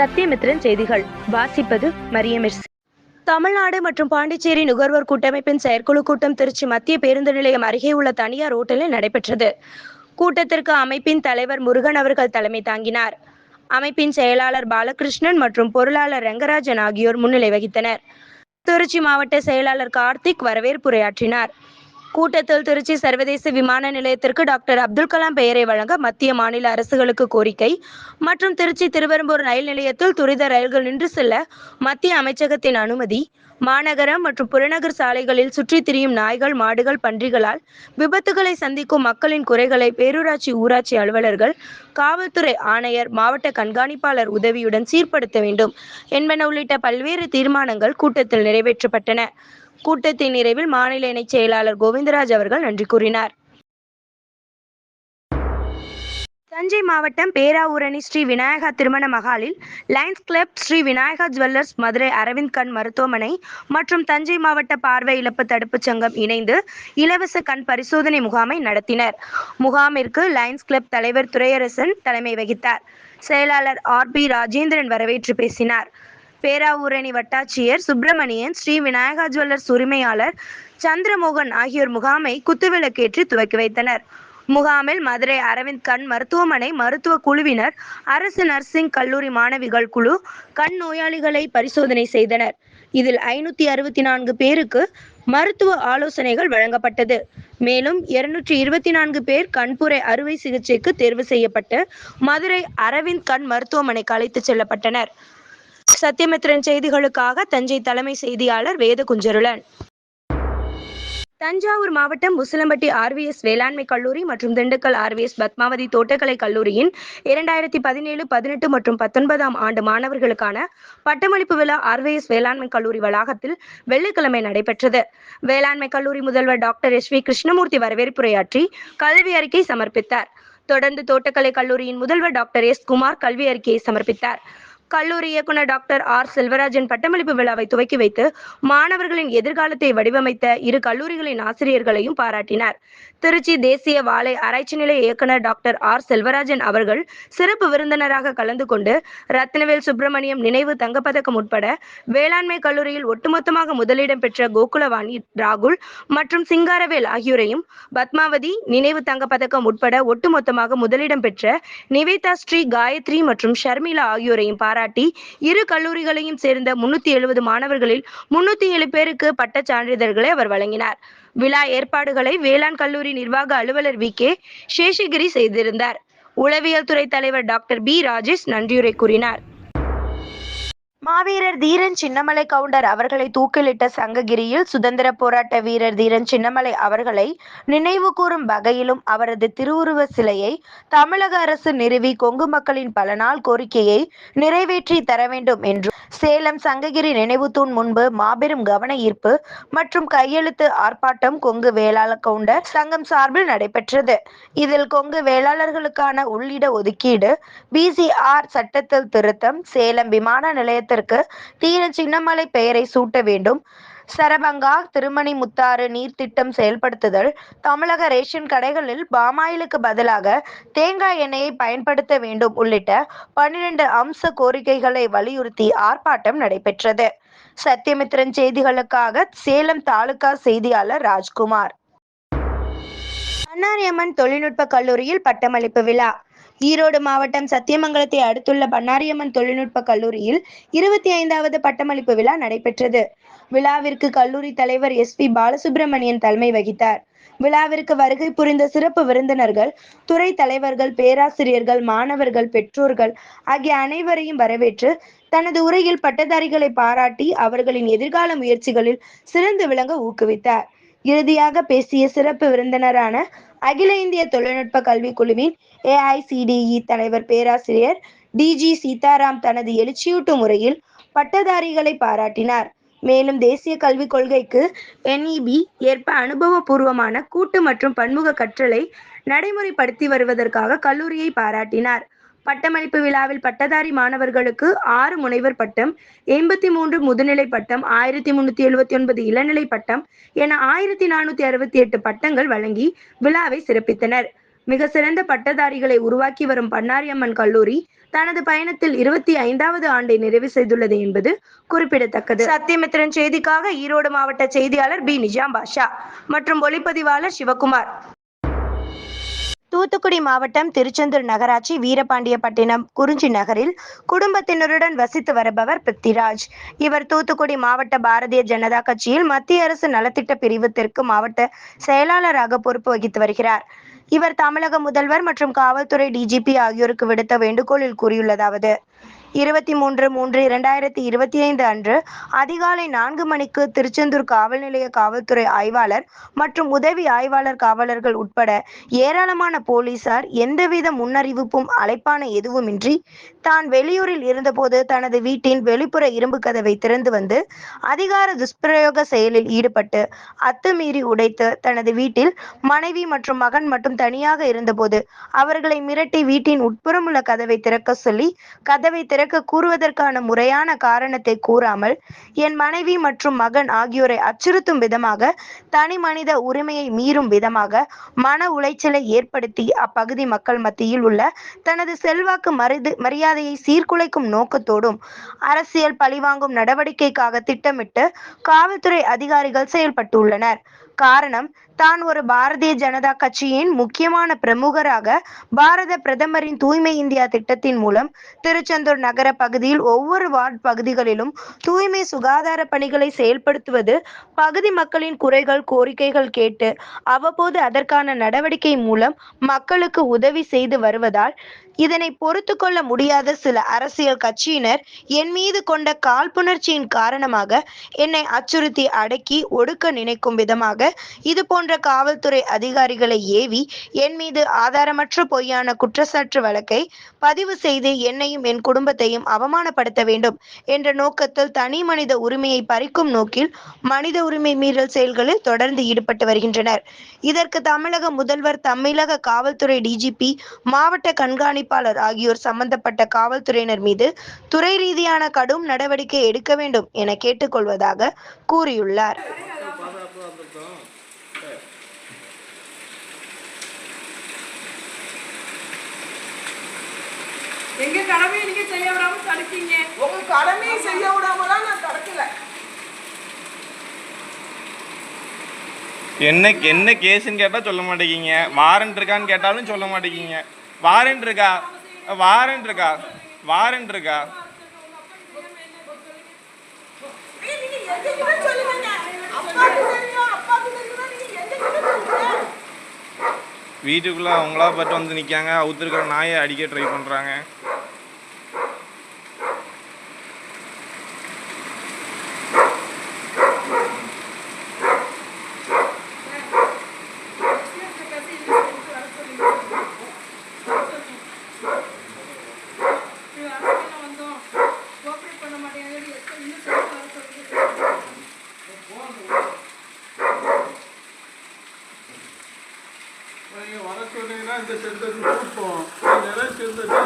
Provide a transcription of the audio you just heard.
சத்தியமித்ரன் செய்திகள். வாசிப்பது மரியமிர்சி தமிழ்நாடு மற்றும் பாண்டிச்சேரி நுகர்வோர் கூட்டமைப்பின் செயற்குழு கூட்டம் திருச்சி மத்திய பேருந்து நிலையம் அருகே உள்ள தனியார் ஓட்டலில் நடைபெற்றது. கூட்டத்திற்கு அமைப்பின் தலைவர் முருகன் அவர்கள் தலைமை தாங்கினார். அமைப்பின் செயலாளர் பாலகிருஷ்ணன் மற்றும் பொருளாளர் ரங்கராஜன் ஆகியோர் முன்னிலை வகித்தனர். திருச்சி மாவட்ட செயலாளர் கார்த்திக் வரவேற்புரையாற்றினார் கூட்டத்தில் திருச்சி சர்வதேச விமான நிலையத்திற்கு டாக்டர் அப்துல் கலாம் பெயரை வழங்க மத்திய மாநில அரசுகளுக்கு கோரிக்கை. மற்றும் திருச்சி திருவெரும்பூர் ரயில் நிலையத்தில் துரித ரயில்கள் நின்று செல்ல மத்திய அமைச்சகத்தின் அனுமதி. மாநகரம் மற்றும் புறநகர் சாலைகளில் சுற்றித் திரியும் நாய்கள் மாடுகள் பன்றிகளால் விபத்துகளை சந்திக்கும் மக்களின் குறைகளை பேரூராட்சி ஊராட்சி அலுவலர்கள் காவல்துறை ஆணையர் மாவட்ட கண்காணிப்பாளர் உதவியுடன் சீர்படுத்த வேண்டும் என்பன உள்ளிட்ட பல்வேறு தீர்மானங்கள் கூட்டத்தில் நிறைவேற்றப்பட்டன. கூட்டத்தின் நிறைவில் மாநில இணைச் செயலாளர் கோவிந்தராஜ் அவர்கள் நன்றி கூறினார். தஞ்சை மாவட்டம் பேராவூரணி ஸ்ரீ விநாயகா திருமண மகாலில் lions club Shri Vinayaka jewellers Madurai Aravind கண் மருத்துவமனை மற்றும் தஞ்சை மாவட்ட பார்வை இழப்பு தடுப்புச் சங்கம் இணைந்து இலவச கண் பரிசோதனை முகாமை நடத்தினர். முகாமிற்கு லயன்ஸ் கிளப் தலைவர் துரையரசன் தலைமை வகித்தார். செயலாளர் ஆர் பி ராஜேந்திரன் வரவேற்று பேசினார். பேராவூரணி வட்டாட்சியர் சுப்பிரமணியன் ஸ்ரீ விநாயகா ஜுவல்லர்ஸ் உரிமையாளர் சந்திரமோகன் ஆகியோர் முகாமை குத்துவிளக்கேற்றி துவக்கி வைத்தனர். முகாமில் மதுரை அரவிந்த் கண் மருத்துவமனை மருத்துவ குழுவினர் அரசு நர்சிங் கல்லூரி மாணவிகள் குழு கண் நோயாளிகளை பரிசோதனை செய்தனர். இதில் ஐநூத்தி அறுபத்தி நான்கு பேருக்கு மருத்துவ ஆலோசனைகள் வழங்கப்பட்டது. மேலும் இருநூற்றி இருபத்தி நான்கு பேர் கண்புரை அறுவை சிகிச்சைக்கு தேர்வு செய்யப்பட்டு மதுரை அரவிந்த் கண் மருத்துவமனைக்கு அழைத்துச் செல்லப்பட்டனர். சத்தியமித்ரன் செய்திகளுக்காக தஞ்சை தலைமை செய்தியாளர் வேத குஞ்சருளன் தஞ்சாவூர் மாவட்டம் முசலம்பட்டி ஆர்விஎஸ் வேளாண்மை கல்லூரி மற்றும் திண்டுக்கல் ஆர்விஎஸ் பத்மாவதி தோட்டக்கலை கல்லூரியின் இரண்டாயிரத்தி பதினேழு பதினெட்டு மற்றும் பத்தொன்பதாம் ஆண்டு மாணவர்களுக்கான பட்டமளிப்பு விழா ஆர்விஎஸ் வேளாண்மை கல்லூரி வளாகத்தில் வெள்ளிக்கிழமை நடைபெற்றது. வேளாண்மை கல்லூரி முதல்வர் டாக்டர் எஸ் வி கிருஷ்ணமூர்த்தி வரவேற்புரையாற்றி கல்வி அறிக்கை சமர்ப்பித்தார். தொடர்ந்து தோட்டக்கலை கல்லூரியின் முதல்வர் டாக்டர் எஸ் குமார் கல்வி அறிக்கையை சமர்ப்பித்தார். கல்லூரி இயக்குனர் டாக்டர் ஆர். செல்வராஜன் பட்டமளிப்பு விழாவை துவக்கி வைத்து மாணவர்களின் எதிர்காலத்தை வடிவமைத்த இரு கல்லூரிகளின் ஆசிரியர்களையும் பாராட்டினார். திருச்சி தேசிய வாழை ஆராய்ச்சி நிலைய இயக்குனர் டாக்டர் ஆர். செல்வராஜன் அவர்கள் சிறப்பு விருந்தினராக கலந்து கொண்டு ரத்னவேல் சுப்பிரமணியம் நினைவு தங்கப்பதக்கம் உட்பட வேளாண்மை கல்லூரியில் ஒட்டுமொத்தமாக முதலிடம் பெற்ற கோகுலவாணி ராகுல் மற்றும் சிங்காரவேல் ஆகியோரையும் பத்மாவதி நினைவு தங்கப்பதக்கம் உட்பட ஒட்டுமொத்தமாக முதலிடம் பெற்ற நிவேதா ஸ்ரீ காயத்ரி மற்றும் ஷர்மிளா ஆகியோரையும் பாராட்டி இரு கல்லூரிகளையும் சேர்ந்த முன்னூத்தி எழுபது மாணவர்களில் முன்னூத்தி ஏழு பேருக்கு பட்டச் சான்றிதழ்களை அவர் வழங்கினார். விழா ஏற்பாடுகளை வேளாண் கல்லூரி நிர்வாக அலுவலர் வி. கே. சேஷகிரி செய்திருந்தார். உளவியல் துறை தலைவர் டாக்டர் பி. ராஜேஷ் நன்றியுரை கூறினார். மாவீரர் தீரன் சின்னமலை கவுண்டர் அவர்களை தூக்கிலிட்ட சங்ககிரியில் சுதந்திர போராட்ட வீரர் தீரன் சின்னமலை அவர்களை நினைவு கூறும் வகையிலும் அவரது திருவுருவ சிலையை தமிழக அரசு நிறுவி கொங்கு மக்களின் பல நாள் கோரிக்கையை நிறைவேற்றி தர வேண்டும் என்றும் சேலம் சங்ககிரி நினைவு தூண் முன்பு மாபெரும் கவன ஈர்ப்பு மற்றும் கையெழுத்து ஆர்ப்பாட்டம் கொங்கு வேளாளர் கவுண்டர் சங்கம் சார்பில் நடைபெற்றது. இதில் கொங்கு வேளாளர்களுக்கான உள்ளிட ஒதுக்கீடு பிசிஆர் சட்டத்தில் திருத்தம் சேலம் விமான நிலையத்தில் நிலையத்திற்கு தீர சின்னமலை பெயரை சூட்ட வேண்டும். சரபங்கா திருமணி முத்தாறு நீர்த்திட்டம் செயல்படுத்துதல் தமிழக ரேஷன் கடைகளில் பாமாயிலுக்கு பதிலாக தேங்காய் எண்ணெயை பயன்படுத்த வேண்டும் உள்ளிட்ட பன்னிரண்டு அம்ச கோரிக்கைகளை வலியுறுத்தி ஆர்ப்பாட்டம் நடைபெற்றது. சத்தியமித்ரன் செய்திகளுக்காக சேலம் தாலுகா செய்தியாளர் ராஜ்குமார். பண்ணாரியம்மன் தொழில்நுட்ப கல்லூரியில் பட்டமளிப்பு விழா. ஈரோடு மாவட்டம் சத்தியமங்கலத்தை அடுத்துள்ள பண்ணாரியம்மன் தொழில்நுட்ப கல்லூரியில் இருபத்தி ஐந்தாவது பட்டமளிப்பு விழா நடைபெற்றது. விழாவிற்கு கல்லூரி தலைவர் எஸ் பி பாலசுப்ரமணியன் தலைமை வகித்தார். விழாவிற்கு வருகை புரிந்த சிறப்பு விருந்தினர்கள் துறை தலைவர்கள் பேராசிரியர்கள் மாணவர்கள் பெற்றோர்கள் ஆகிய அனைவரையும் வரவேற்று தனது உரையில் பட்டதாரிகளை பாராட்டி அவர்களின் எதிர்கால முயற்சிகளில் சிறந்து விளங்க ஊக்குவித்தார். இறுதியாக பேசிய சிறப்பு விருந்தினரான அகில இந்திய தொழில்நுட்ப கல்விக் குழுவின் ஏஐசிடிஇ தலைவர் பேராசிரியர் டிஜி சீதாராம் தனது எழுச்சியூட்டும் முறையில் பட்டதாரிகளை பாராட்டினார். மேலும் தேசிய கல்விக் கொள்கைக்கு என்இபி ஏற்ப அனுபவபூர்வமான கூட்டு மற்றும் பன்முக கற்றலை நடைமுறைப்படுத்தி வருவதற்காக கல்லூரியை பாராட்டினார். பட்டமளிப்பு விழாவில் பட்டதாரி மாணவர்களுக்கு ஆறு முனைவர் பட்டம் எண்பத்தி மூன்று முதுநிலை பட்டம் ஆயிரத்தி முன்னூத்தி எழுபத்தி ஒன்பது இளநிலை பட்டம் என ஆயிரத்தி நானூத்தி அறுபத்தி எட்டு பட்டங்கள் வழங்கி விழாவை சிறப்பித்தனர். மிக சிறந்த பட்டதாரிகளை உருவாக்கி வரும் பண்ணாரியம்மன் கல்லூரி தனது பயணத்தில் இருபத்தி ஐந்தாவது ஆண்டை நிறைவு செய்துள்ளது என்பது குறிப்பிடத்தக்கது. சத்தியமித்திரன் செய்திக்காக ஈரோடு மாவட்ட செய்தியாளர் பி. நிஜாம் பாஷா மற்றும் ஒளிப்பதிவாளர் சிவகுமார். தூத்துக்குடி மாவட்டம் திருச்செந்தூர் நகராட்சி வீரபாண்டியப்பட்டினம் குறிஞ்சி நகரில் குடும்பத்தினருடன் வசித்து வருபவர் பிருத்திராஜ். இவர் தூத்துக்குடி மாவட்ட பாரதிய ஜனதா கட்சியில் மத்திய அரசு நலத்திட்ட பிரிவு தெற்கு மாவட்ட செயலாளராக பொறுப்பு வகித்து வருகிறார். இவர் தமிழக முதல்வர் மற்றும் காவல்துறை டிஜிபி ஆகியோருக்கு விடுத்த வேண்டுகோளில் கூறியுள்ளதாவது இருபத்தி மூன்று மூன்று இரண்டாயிரத்தி இருபத்தி ஐந்து அன்று அதிகாலை நான்கு மணிக்கு திருச்செந்தூர் காவல் நிலைய காவல்துறை ஆய்வாளர் மற்றும் உதவி ஆய்வாளர் காவலர்கள் உட்பட ஏராளமான போலீசார் எந்தவித முன்னறிவிப்பும் அழைப்பான எதுவுமின்றி தான் வெளியூரில் இருந்தபோது தனது வீட்டின் வெளிப்புற இரும்பு கதவை திறந்து வந்து அதிகார துஷ்பிரயோக செயலில் ஈடுபட்டு அத்துமீறி உடைத்து தனது வீட்டில் மனைவி மற்றும் மகன் மட்டும் தனியாக இருந்தபோது அவர்களை மிரட்டி வீட்டின் உட்புறமுள்ள கதவை திறக்க சொல்லி கதவை திற திறக்க கூறுவதற்கான முறையான காரணத்தை கூறாமல் என் மனைவி மற்றும் மகன் ஆகியோரை அச்சுறுத்தும் விதமாக தனி மனித உரிமையை மீறும் விதமாக மன உளைச்சலை ஏற்படுத்தி அப்பகுதி மக்கள் மத்தியில் உள்ள தனது செல்வாக்கு மரிது மரியாதையை சீர்குலைக்கும் நோக்கத்தோடும் அரசியல் பழிவாங்கும் நடவடிக்கைக்காக திட்டமிட்டு காவல்துறை அதிகாரிகள் செயல்பட்டுள்ளனர். காரணம் தான் ஒரு பாரதிய ஜனதா கட்சியின் முக்கியமான பிரமுகராக பாரத பிரதமரின் தூய்மை இந்தியா திட்டத்தின் மூலம் திருச்செந்தூர் நகர பகுதியில் ஒவ்வொரு வார்டு பகுதிகளிலும் தூய்மை சுகாதார பணிகளை செயல்படுத்துவது பகுதி மக்களின் குறைகள் கோரிக்கைகள் கேட்டு அவ்வப்போது அதற்கான நடவடிக்கை மூலம் மக்களுக்கு உதவி செய்து வருவதால் இதனை பொறுத்து கொள்ள முடியாத சில அரசியல் கட்சியினர் என் மீது கொண்ட காழ்ப்புணர்ச்சியின் காரணமாக என்னை அச்சுறுத்தி அடக்கி ஒடுக்க நினைக்கும் விதமாக இது போன்ற காவல்துறை அதிகாரிகளை ஏவி என் மீது ஆதாரமற்ற பொய்யான குற்றச்சாட்டு வழக்கை பதிவு செய்து என்னையும் என் குடும்பத்தையும் அவமானப்படுத்த வேண்டும் என்ற நோக்கத்தில் தனி மனித உரிமையை பறிக்கும் நோக்கில் மனித உரிமை மீறல் செயல்களில் தொடர்ந்து ஈடுபட்டு வருகின்றனர். இதற்கு தமிழக முதல்வர் தமிழக காவல்துறை டிஜிபி மாவட்ட கண்காணிப்பாளர் ஆகியோர் சம்பந்தப்பட்ட காவல்துறையினர் மீது துறை ரீதியான கடும் நடவடிக்கை எடுக்க வேண்டும் என கேட்டுக்கொள்வதாக கூறியுள்ளார். எங்க கடமையை நீங்க செய்ய விடாம தடுக்கீங்க? உங்க கடமையை செய்ய விடாமலாம் நான் தடுக்கல. என்ன என்ன கேஸுன்னு கேட்டால் சொல்ல மாட்டேங்கிங்க. வாரண்ட் இருக்கான்னு கேட்டாலும் சொல்ல மாட்டேங்கிங்க. வாரண்ட் இருக்கா? வாரண்ட் இருக்கா? வாரண்ட் இருக்கா? வீட்டுக்குள்ளே அவங்களா பட்டு வந்து நிற்காங்க அவுத்துருக்கிற நாயை அடிக்க ட்ரை பண்ணுறாங்க சொன்னீங்கன்னா இந்த சென்டர் நிறைய